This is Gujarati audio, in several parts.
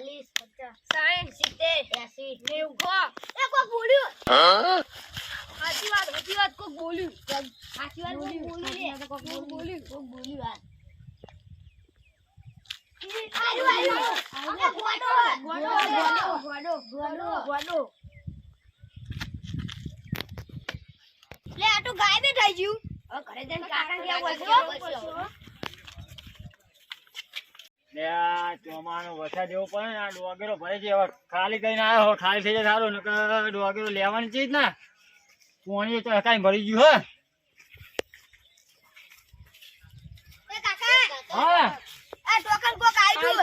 સાઈઠ સિત્તેર એસી નેવું સો. એ કોક બોલ્યું. સાચી વાત સાચી વાત કોક બોલ્યું. સાચી વાત કોક બોલ્યું કોક બોલ્યું. કોક બોલ્યું વાત આયુ આયુ અમે ગોડો ગોડો ગોડો ગોડો ગોડો લે આ તો ગાય થઈ ગયું. ઘરે જઈને કાકા કેવું હશે ચોમાનો વરસાદ એવો પડે ને આ ડોગેરો ભરે છે. હવે ખાલી કરીને આવ્યો ખાલી થઈ જાય સારું નકર ડોગેરો લેવાની ચીજ ના. પોણી તો કાંઈ ભરી ગયું હે. એ આ ટોકન કોક આવ્યું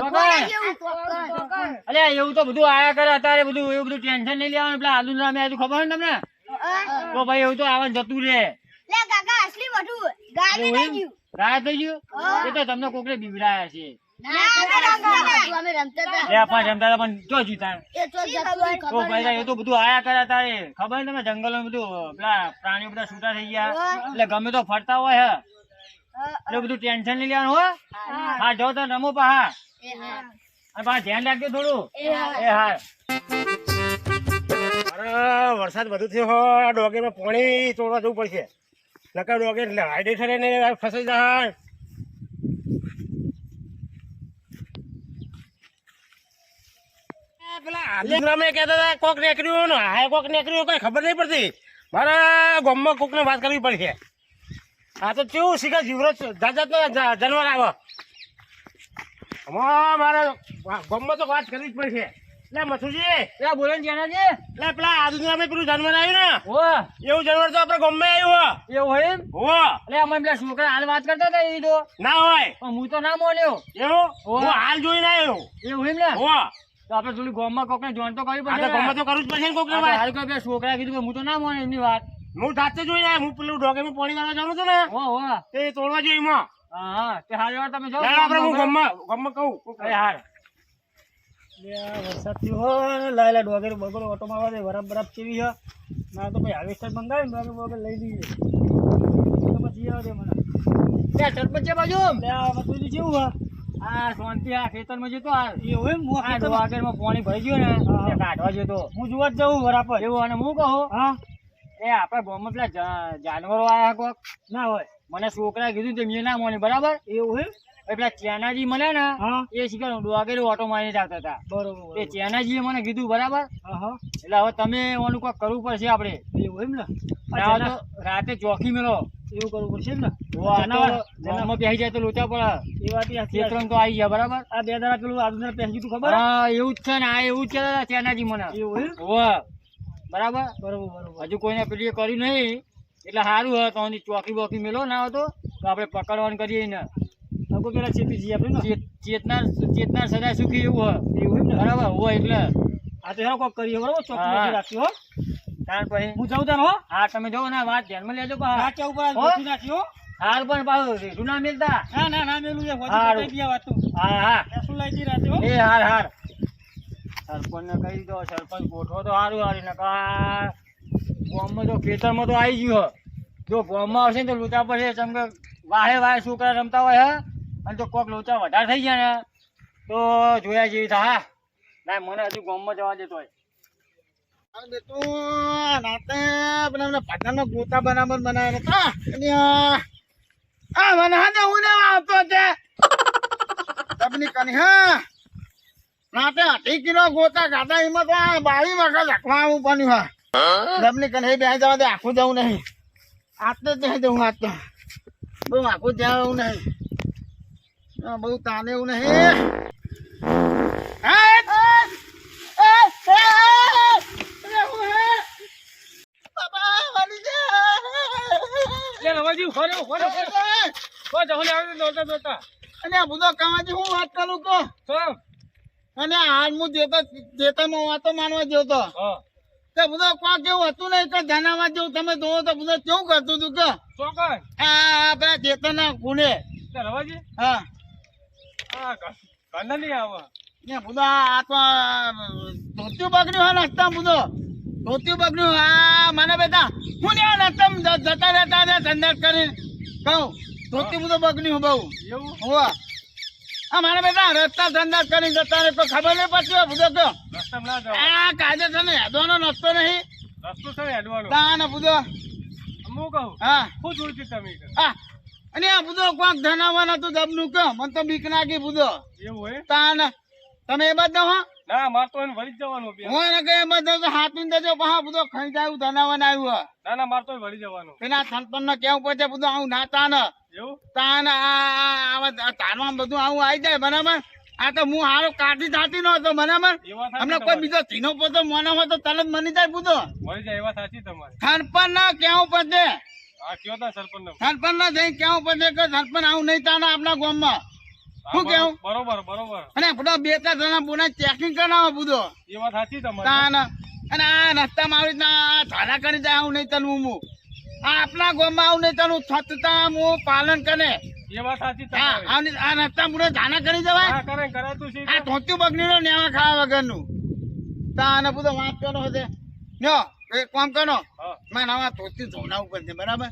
ટોકન? અલે એવું તો બધું આયા કરે અત્યારે બધું એવું બધું ટેન્શન નહીં લેવાનું. પેલા આલુ નામે આજુ ખબર ને તમને? તો ભાઈ એવું તો આવવાનું જતું રે કાકા અસલી બે થઈ ગયું? એ તો તમને બીવડાયા છે. ના અમે રમતા હતા અમે રમતા હતા. લે પણ રમતા હતા પણ જો જીતા એ તો જતું તો ભાઈ એ તો બધું આયા કરે તારે ખબર તમે જંગલો બધું પેલા પ્રાણીઓ બધા છૂટા થઈ ગયા. એટલે ગમે તો ફરતા હોય હે. એટલે બધું ટેન્શન નહીં લેવાનું હો. હા. જાઓ તો રમો પા હા. અને પાછા ધ્યાન રાખજો થોડું. એ હા. વરસાદ વધુ થયો હોય ડોગેમાં પાણી તોડવા જવું પડશે. નકર ઠરે ને ફસાઈ જાય. પેલા કહેતા હતા, કોક નીકળ્યું ને હાય કોક નીકળ્યું, કઈ ખબર નહીં પડતી. મારા ગામમાં કોકને વાત કરવી પડશે આ તો કેવું શીખે જીવરો જાત જાનવર આવે હમણાં મારે ગામમાં તો વાત કરવી જ પડશે લે મથુજી. એ બોલો ને જેનાજી લે પેલા આદુનામે પેલું જાનવર આવ્યું ને? ઓ એવું જાનવર તો આપણે ગમે આવ્યું એવું હોય એમ? હો. હો એટલે અમે પેલા છોકરા હાલ વાત કરતા હતા એ તો. ના હોય. હું તો ના મોન્યો. એવું? હું. હાલ જોઈને આવ્યો. એવું એમ ને? હો. તો આપણે થોડી ગામમાં કોકને જોઈન તો કરવી આ પડશે તો ગમે તો કરવું જ પડશે ને કોક આ હાલ કોઈ બે છોકરા કીધું કે હું તો ના મોને એમની વાત. હું જાતે જોઈને આવ્યો. હું પેલું ડોગેમાં પાણી વાળવા જાઉં છું ને. હો હો. તે તોડવા જોઈએ એમાં. હા તે હાલ તમે જાઓ આપણે હું ગમમાં ગમમાં કહું. હાલ. વરસાદ થયો હોય લાયલા ડોગેર બગડો ઓટોમાં આવે બરાબર બરાબર કેવી છે ના તો ભાઈ હાર્વેસ્ટર મંગાવી ને બરાબર બરાબર લઈ લઈએ. તો પછી આવે મને. તે સરપંચ બાજુ. બધું જેવું છે આ શાંતિ આ ખેતરમાં જતો આ. એવું એમ હું આ ડોગરમાં પાણી ભરી ગયું ને કાઢવા જતો. હું જોવા જ જાઉં બરાબર એવું અને હું કહું? હા. એ આપણે ગામમાં પેલા જાનવરો આયા કોક. ના હોય. મને છોકરા કીધું તે મેં ના મોની બરાબર? એવું એમ એ પેલા ચેનાજી મળે ને એ શીખર ડોગેલું ઓટો મારીને આવતા હતા. બરોબર એ ચેનાજીએ મને કીધું બરાબર? એટલે હવે તમે ઓનું કોઈ કરવું પડશે આપણે. એવું એમ ને? રાતે ચોકી મેળો. એવું કરવું પડશે એમ ને? ઓ આ તો જનાવર- ગામમાં બેસી જાય તો લોચા પડે. એ વાત યાદ તો આવી ગયા બરાબર? આ બે દાડા પેલું આજુ પહેરી તું ખબર? હા એવું જ છે ને આ એવું જ છે ચેનાજી મને. એવું બરાબર? બરોબર હજુ કોઈને પેલી કર્યું નહીં. એટલે સારું હોય તો ચોકી બોકી મેલો ના હતો તો તો આપણે પકડવાનું કરીએ ને અગો પેલા ચેપી જઈએ આપણે ને. ચેત- ચેતનાર ચેતનાર સદા સુખી એવું હોય. એવું બરાબર હોય એટલે. આ તો એનો કોક કરીએ બરાબર? ચોખ્ખું. રાખ્યું હો. કારણ પછી? હું જાઉં તાર હો. હા તમે જો ને વાત ધ્યાનમાં લેજો પા રાખ્યા ઉપર? ગોઠવી નાખ્યું હાલ પણ પાછું રેઢું ના મેલતા. ના ના ના મેલું છે હોજી હારું. વાતું. હા હા. શું લાગી રાતે હો એ હાર હાર. સરપંચ ને કહી દો સરપંચ ગોઠવો તો સારું હારી નકા ગામમાં તો ખેતરમાં તો આવી ગયું હે. જો ગામમાં આવશે ને તો લૂંટા પડશે ચમકે વાહે વાહે છોકરા રમતા હોય હે. અને તો કોક લોચા વધારે થઈ ગયા ને, તો જોયા જેવી હા. ના, મને હજુ ગામમાં જવા દેતો હોય. આખું જવું નહીં. આજ તો ત્યાં જવું, આજ તો. આખું જવું નહીં. બહુ તાને એવું નહીં. અને બધો કામાથી હું વાત કરું તો અને હાલ હું જેતા જેતામાં વાતો માનવા જેવો તો. તે બધો કોક એવું હતું નહીં કે જનાવા જેવું તમે જોવો તો બધો કેવું કરતું હતું કે આ પેલા ચેતનના ગુને. હા. ને બધો આ તો ધોત્યું બગડ્યું હા નાસ્તા બુધો. ધોત્યું બગડ્યું આ મને બેટા હું ને નાસ્તા જતા રહેતા હતા ધંધા કરીને. કહું ધોતી બધું બગડ્યું બહુ. એવું? હોવા આ. મારા બેટા રસ્તા ધંધા કરી જતા રહે તો ખબર નહીં પડતી હોય બુધો તો ના આ કાયદે છે ને હેદવાનો નસ્તો નહીં. રસ્તો છે ને હેડવાનો. તાને બુધો. હું કહું હા. શું જોયું તમે હા. અને આ બુધો કોક ધનાવાના તો દબનું કે મને તો બીક નાખી બુધો. એવું હોય? તાન તમે એ બધા હો. ના મારે તો એને વળી જવાનું હું એને કઈ એ બધા તો હાથવીને દેજો પહા બુધો ખાઈ જાય ધનાવાન આવ્યું ના ના મારે તો વળી જવાનું. પેલા થનપન ને કેવું પડશે બધું આવું ના તાન. એવું? તાન આ આ- તારમાં બધું આવું આવી જાય બરાબર? આ તો હું હારો કાઢી જાતી નો હતો બરાબર? હમણાં કોઈ બીજો ધીનો પોતો મોનો હોય તો તરત મની જાય બુધો. મળી જાય એવા સાચી તમારી. થનપન ના કેવું પડશે સરપંચ ના જઈ કેવું કે થનપન આવું નહીં તાને આપણા ગામમાં. શું કેવું? બરોબર બરોબર. અને બધા બે ચાર જણા બોના ચેકિંગ કરાવો બધો. એ વાત સાચી તમારી અને આ રસ્તામાં આવી રીતના ધારા કરી જાય આવું નહીં તનવું હું. આ આપણા ગામમાં આવું નહીં તનવું સ્વચ્છતા હું પાલન કરે. એ વાત સાચી આ રસ્તા પૂરો ધારા કરી જવાય હા કરે કરાતું છે આ ધોત્યું નેવા ખાવા વગરનું. તાને બધો વાત કરો હશે. લ્યો એક કામ કરો. હા. મારે આવા ધોતી ધોનાવું પડશે બરાબર?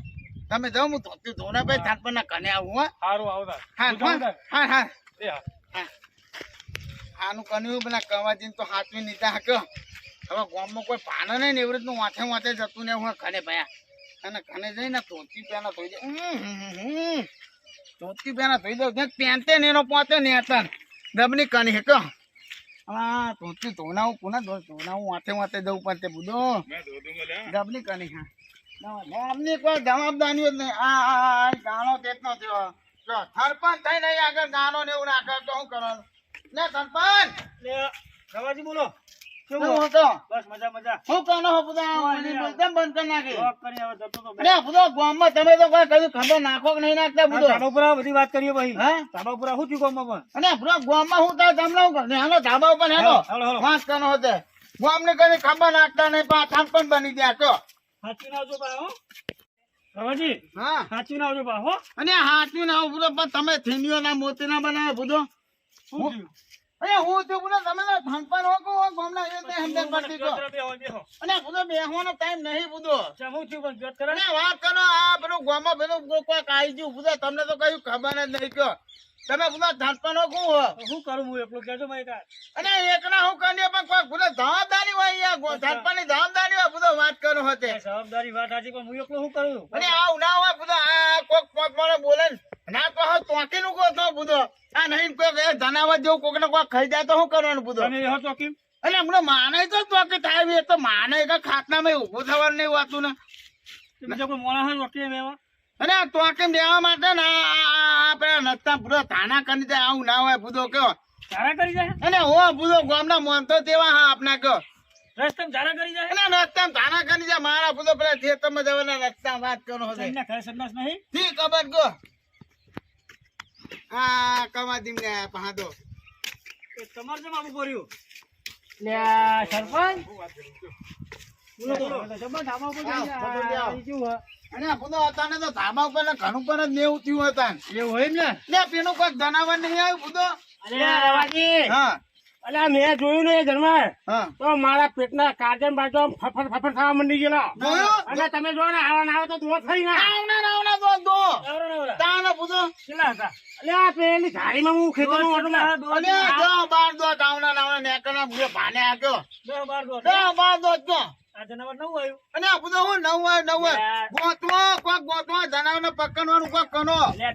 તમે જાઓ હું ધોતી ધોના ભાઈ પછી થાપરના કને આવું હો. સારું આવતા હા હું. હા હા. આનું કન્યું પેલા કવાજીને તો હાથમી નીચા હાક્યો. હવે ગામમાં કોઈ પાનો નહીં ને એવી રીતનું વાંચે વાંચે જતું ને હું ખને ભયા. અને કને જઈને ધોતી પેના ધોઈ દે. ધોતી પેના ધોઈ દઉં. પેન્ટે ને એનો પોતે ને દબની કની હેકો હા ધોતી ધોનાવું ધો ધોનાવું? માથે વાંચે જવું પડશે બુધો દબની કની હા. ગામની કોઈ જવાબદારી જ નહીં. આ આ ગાણો થયો. જો સરપંચ અહીં આગળ ગાણો ને એવું નાખે તો શું કરવાનું? ને સરપંચ! રવાજી બોલો. શું હતો બસ મજા મજા. શું કરવાનો હો બધા ઓલી બંધ કરી નાખી? જોબ કરી હવે જતો તો અરે બધો ગામમાં તમે તો કોઈ કયું ખબર નાખો કે નહીં નાખતા બધો. ધાબાપુરા બધી વાત કરીએ ભાઈ. હે? ધાબાપુરા શું થયું ગામમાં અને પૂરા ગામમાં હું થાય તમને હું કરું ધાબા ઉપર હેલો. Hello, hello. હતો. ગામને કઈ ખબર નાખતા નહીં પણ બની ગયા તો સાચી ના બા હો. રવાજી હા. સાચી ના બા હો. અને હાથવી ના બધો પણ તમે થેલીઓ ના મોતી ના બનાવે બધો. શું થયું હું છું બોલો તમે તો ધનપાન હો કો ગામના એ તે હમદે પડતી તો. અને બધો બેહવાનો ટાઈમ નહીં બુદો શું થયું પણ જોત કરે? વાત કરો આ પેલું ગોમો પેલું કોઈક આવી ગયું બુદો તમને તો કયું ખબર જ નહીં કયો તમે બોલો ધનપણ હો હો શું કરું હું એકલો કેજો ભાઈ કાંઈ. અને એકલા હું કરીએ પણ કોઈ બોલો જવાબદારી હોય જવાબદારી હોય બધો વાત કરો હતે જવાબદારી વાત આજે પણ હું એકલો શું કરું? અને આ ઉનાવા બધો આ કોક કોક મને બોલે ને, તો હવે ચોકી નું કહો તો બધો. આ નહીં કોઈ ધનાવત જેવું કોક ને કોક ખાઈ જાય તો શું કરવાનું બુધો? અને એ ચોકી? અને હમણાં માને તો ચોકી થાય એ તો માને કે ખાટલામાં ઊભું થવાનું નહીં હોતું ને. બીજો કોઈ મોણા હોય ચોકી એમ એવા? અને ચોકી લેવા માટે ને આ- આ આ પેલા નસ્તા પૂરો થાના કરી દે આવું ના હોય બુધો કયો ધારા કરી જાય અને હો બુધો ગામના મોનતો તેવા હા આપના કયો ધારા કરી જાય? કરી મારા પેલા ખેતરમાં જવાના રસ્તા વાત કરો છે. ઘરે નહીં? ગો. ને એ તમારે કર્યું? સરપંચ. બોલો બોલો. ઉપર? અને હતા તો ઉપર ઘણું પર જ નેવું થયું હતા એવું હોય ને? પેલું કોઈ જનાવર નહીં આવ્યું અરે રવાજી. હા. અલ્યા મેં જોયું ને એ જન્માર તો મારા પેટના કાજન બાજુ ફફર ફફર થવા મંડી ગયેલા? અને તમે જો ને આવા ના આવે તો દુઆ થઈ ના. આવના ને આવના દો દો ને. તાનો પૂછો. કેટલા હતા? અલ્યા પેલી ધારીમાં હું ખેતરનું ઓટો મારું. અને દો બાર દો આવના ને આવના નેકરના બુધો ભાને આગ્યો દસ બાર દો. દો બાર દો આ જનાવર નવું આવ્યું. અને આ બધો હું નવ હોય નવ હોય. ગોતવો કોક ગોતવો જનાવરને પકડવાનું કોક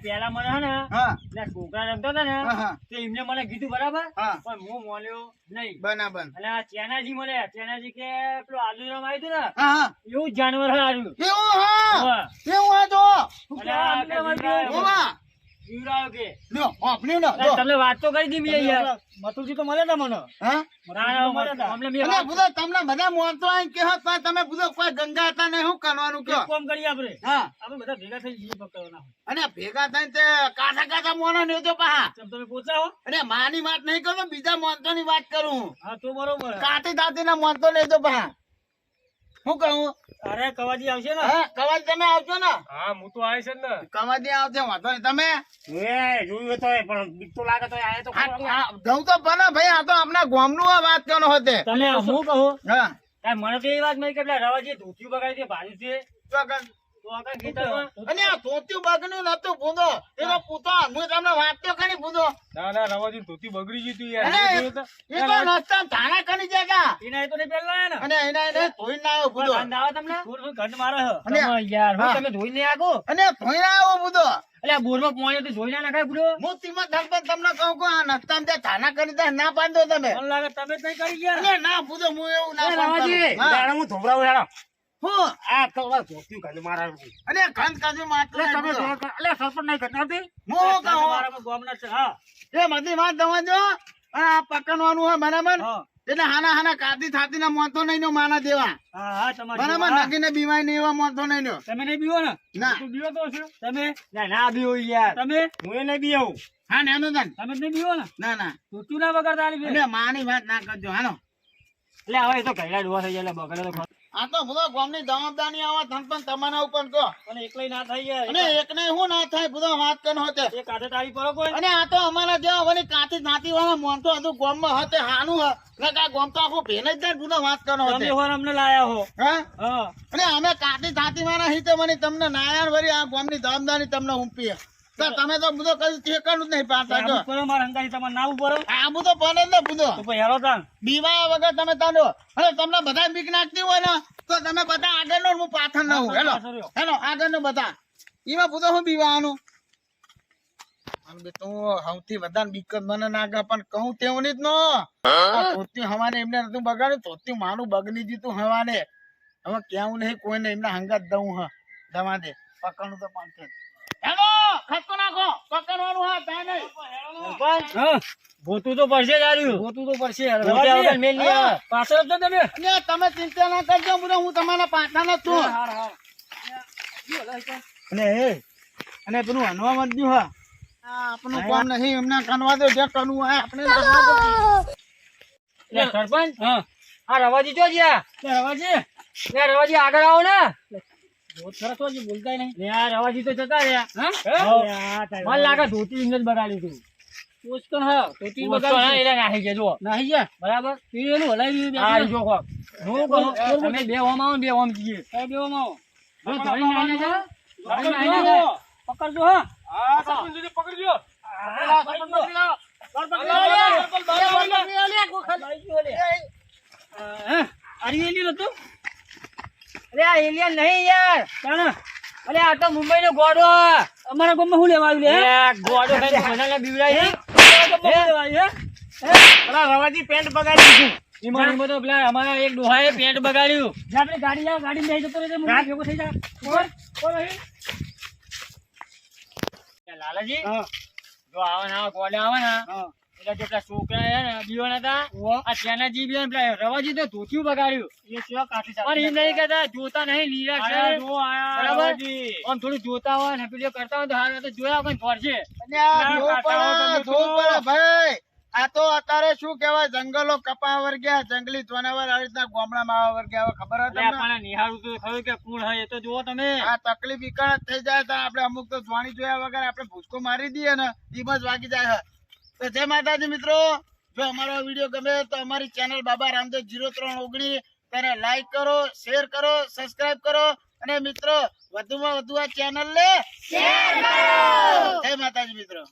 પેલા મને હે ને હા. છોકરા રમતા હતા ને હા હા. એમને મને કીધું બરાબર? પણ હું મોલ્યો નહીં. બરાબર. અને આ ચેનાજી મને ચેનાજી કે પેલું આલુ રમ આવ્યું ને એવું જાનવર હાર્યું એવું હા હા. એવું હા તો? અને કે? જીવડાયો. ઓવા જીવડાયો કે લ્યો. આપણી ના તમને વાત તો કરી દી યાર. મથુરજી તો મળે મને? હા? ના, ના, અમને મેં અને વાત- બધો તમને બધા મોનતો આઈ કે પણ તમે બધો કોઈ ગંગા હતા ને શું કરવાનું એક કયો કામ કરીએ આપણે. હા. આપણે બધા ભેગા થઈ જઈએ પકડવાના અને ભેગા થઈને તે કાઠા કાઠા મોનો ને તો તમે પહોંચાવો અને માની વાત નહીં કરું બીજા મોનતો ની વાત કરું. હા તો બરોબર. કાઠી દાતી ના મોનતો નહીં તો પહા. શું કહું? અરે કવાજી આવશે ને? હા કવાજ તમે આવજો ને. હા હું તો આવીશ ને. કવાજી આવશે વાંધો નહીં. તમે? એ જોયું તો પણ બીક તો લાગે તો આયા તો ઘઉં તો બને ભાઈ આ તો આપણા ગામનું આ વાત કરવાનો હોતે? તમે હું કહું? હા. કાંઈ મને તો એ વાત નહીં કે પેલા રવાજી ધોતિયું બગાડી દે ભાજુ છે. તો તો અને આ ધોતિયું બગડ્યું નતું ભૂંડો એનો પૂતો હું તમને વાત તો ખરી ભૂંડો ના ના રવાજી ધોતી બગડી ગઈ તું યાર. એ તો નસ્તા ધાણા કરી જગા એના તો નહીં પહેલા ને અને એના એને ધોઈ ના આવ્યો ભૂંડો ગંધ તમને? મારે અને- તમે યાર તમે ધોઈ નહીં આગો અને ધોઈ ના આવ્યો ભૂંડો એટલે આ બોરમાં પોણી તો ધોઈ ના નાખાય બુડો હું તીમાં ધરપત તમને કહું કે આ નસ્તામાં કરી દે ના પાડો તમે. મને લાગે તમે જ નહીં કરી ગયા. ના પૂછો હું એવું ના. રવાજી, હા. હેડો. હું? આ તો મારા ઘંટ કાજુ માટલું તમે ભૂંડો. સરપંચ નહીં કરતા હતી? હું શું કહું? ગોમના છે, હા. એ મધી વાત દવા જો. અને આ પકડવાનું હોય બરાબર? એટલે હાના હાના કાતી થાતી ના મોતો નહીં નો માના દેવા બરાબર? બીમારી નહીં એવા મોતો નહીં નો તમે નહીં બીવો ને? ના. તું બીવો તો છો તમે? ના ના બીવો યાર. તમે? હું એ નહીં બીવું. હા ને તમે નહીં બીવો ને? ના ના. ધોતું ના બગાડતા માની વાત ના કરજો હાનો એટલે હવે તો ઘરડા ડોવા થઈ જાય એટલે બગાડે તો. આ તો બધો ગામની જવાબદારી આવા ધન પણ તમારા ઉપર કહો. અને એકલાય ના થાય યાર. અને એકને હું ના થાય બધો વાત કન હોતે. એ કાઠે તાળી પર કોઈ? અને આ તો અમારા જેવા વળી કાતી નાતી વાળા મોનતો હતું ગામમાં હતે હાનું હ. લગા ગામ તો આખું ભેને જ જાય બધો વાત કન હોતે. તમે હોર અમને લાયા હો. હા? અને અમે કાઠી થાતી વાળા હિતે મને તમને નાયા વળી આ ગામની જવાબદારી તમને ઉંપી તમે તો બુધો કદી ઠેકાણું જ નહીં પાડતા જો. કરો મારા હંગાથી તમારે ના આ બુધો પાને જ ને બધો તો. ભાઈ હેરો તાન. બીવા વગર તમે તાંડો. અરે તમને બધા બીક નાખતી હોય ને તો તમે બધા આગળ નો હું પાછળ ન હું હેલો. હેલો આગળનું બધા એમાં બુધો હું બીવાનું? તું સૌથી વધારે દિક્કત મને નાખે પણ કહું તેવું જ નો. ધોતી હવાને એમને નતું બગાડ્યું ધોતી માનું બગડી દીધું હવાને હવે કેવું નહીં કોઈને એમને હંગાત દઉં હ દવા દે. પકડું તો હેલો ખસકો નાખો. પકડવાનું હા ત્યાં નહીં. હા. તો પડશે જ આર્યું તો પડશે. ગોત્યા મેલ નહીં આવે. પાછળ જ તમે. ચિંતા ના કરજો હું તમારા પાછળ જ છું. અને એ. અને પેલું હનવા મળ્યું હા. આ આપણું કામ નહીં એમને કનવા દો જે કરવું હોય આપણે કરવા સરપંચ. આ રવાજી ચો જ્યાં. રવાજી. રવાજી આગળ આવો ને. બોલતાય નહીં. લે, આ તો જતા રહ્યા. મને લાગે ધોતી એમને જ બગાડ્યું હતું હા ધોતી બગાડ્યું એટલે નાહી ગયા જુઓ. નાહી ગયા? બરાબર? એનું હલાવી આ જો ખો હું કહું તમે બે ઓમ આવો બે ઓમ જઈએ. કઈ બે ઓમ આવો. જો ધોઈ નાહી જા ધોઈ નાહી જા પકડજો હા. હા સરપંચ સુધી પકડજો. સરપંચ પકડી લાવો. સરપંચ પકડી લાવો. હા, આર્યું એલિયન હતું? અરે આ એલિયન નહીં યાર. કોણ? અરે આ તો મુંબઈ નો ગોડો અમારા ગામમાં શું લેવા આવ્યું ગોડો ખાઈને બધાને બીવડાય હે? પેલા રવાજી પેન્ટ બગાડી દીધું. પેલા અમારા એક ડોહાએ પેન્ટ બગાડ્યું. આપણે ગાડી લાવ ગાડી લઈ જતો રહેશે મુંબઈ ભેગો થઈ જા. કોણ? કોણ અહીં? લાલાજી? જો આવે ને ગોડે આવે ને એટલે જે પેલા છોકરા છે ને બીવાના હતા આ ત્યાંના જી બી પેલા રવાજી તો ધોતિયું બગાડ્યું. પણ એમ નહીં કહેતા જોતા નહીં લીલા છે બરાબર? આમ થોડું જોતા હોય ને પેલું કરતા હોય તો હારું તો જોયા વગર ફરશે અને આ ના, જોવું કાકા, પડે, જોવું પડે, ભાઈ. આ તો અત્યારે શું કેવાય જંગલો કપા ગયા જંગલી જાનવર આવી રીતના ગામડામાં આવવા વર્ગ્યા હવે ખબર હતી તમને? આપણને તો ખરું કે કોણ હોય એ તો જુઓ તમે. આ તકલીફ ઈકણ જ થઈ જાય તો આપણે અમુક તો જોણી જોયા વગર આપણે ભૂસકો મારી દઈએ ને ધીમજ વાગી જાય. તો જય માતાજી મિત્રો. જો અમારો વીડિયો ગમે તો અમારી ચેનલ બાબા રામદેવ જીરો ત્રણ ઓગણી તેને લાઈક કરો શેર કરો સબસ્ક્રાઈબ કરો. અને મિત્રો વધુમાં વધુ આ ચેનલ ને જય માતાજી મિત્રો.